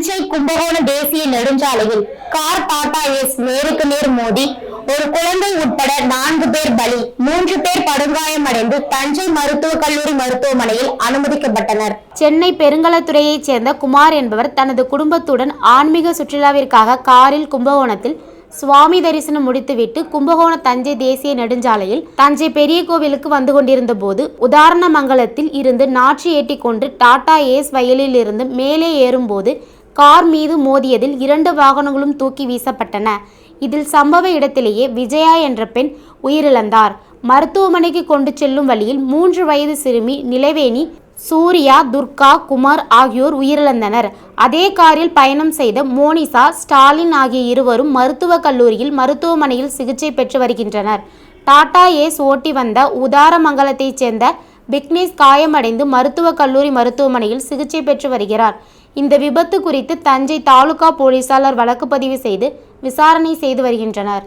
தஞ்சை கும்பகோணம் தேசிய நெடுஞ்சாலையில் car Tata S நேருக்கு நேர் மோதி ஒரு குழந்தை உட்பட நான்கு பேர் பலி மூன்று பேர் படுகாயமடைந்து தஞ்சை மருத்துவக் கல்லூரி மருத்துவமனையில் அனுமதிக்கப்பட்டனர். சென்னை பெருங்கலத்துறையைச் சேர்ந்த குமார் என்பவர் தனது குடும்பத்துடன் ஆன்மீக சுற்றுலாவிற்காக காரில் கும்பகோணத்தில் சுவாமி தரிசனம் முடித்துவிட்டு கும்பகோணம் தஞ்சை தேசிய நெடுஞ்சாலையில் தஞ்சை பெரிய கோவிலுக்கு வந்து கொண்டிருந்த போது உதாரணமங்கலத்தில் இருந்து நாற்று ஏற்றி கொண்டு டாடா ஏஸ் வயலில் இருந்து மேலே ஏறும்போது கார் மீது மோதியதில் இரண்டு வாகனங்களும் தூக்கி வீசப்பட்டன. இதில் சம்பவ இடத்திலேயே விஜயா என்ற பெண் உயிரிழந்தார். மருத்துவமனைக்கு கொண்டு செல்லும் வழியில் மூன்று வயது சிறுமி நிலவேணி சூர்யா துர்கா குமார் ஆகியோர் உயிரிழந்தனர். அதே காரில் பயணம் செய்த மோனிசா ஸ்டாலின் ஆகிய இருவரும் மருத்துவக் கல்லூரியில் மருத்துவமனையில் சிகிச்சை பெற்று வருகின்றனர். டாடா ஏஸ் ஓட்டி வந்த உதாரமங்கலத்தைச் சேர்ந்த விக்னேஷ் காயமடைந்து மருத்துவக் கல்லூரி மருத்துவமனையில் சிகிச்சை பெற்று வருகிறார். இந்த விபத்து குறித்து தஞ்சை தாலுகா போலீசாளர் வழக்கு பதிவு செய்து விசாரணை செய்து வருகின்றனர்.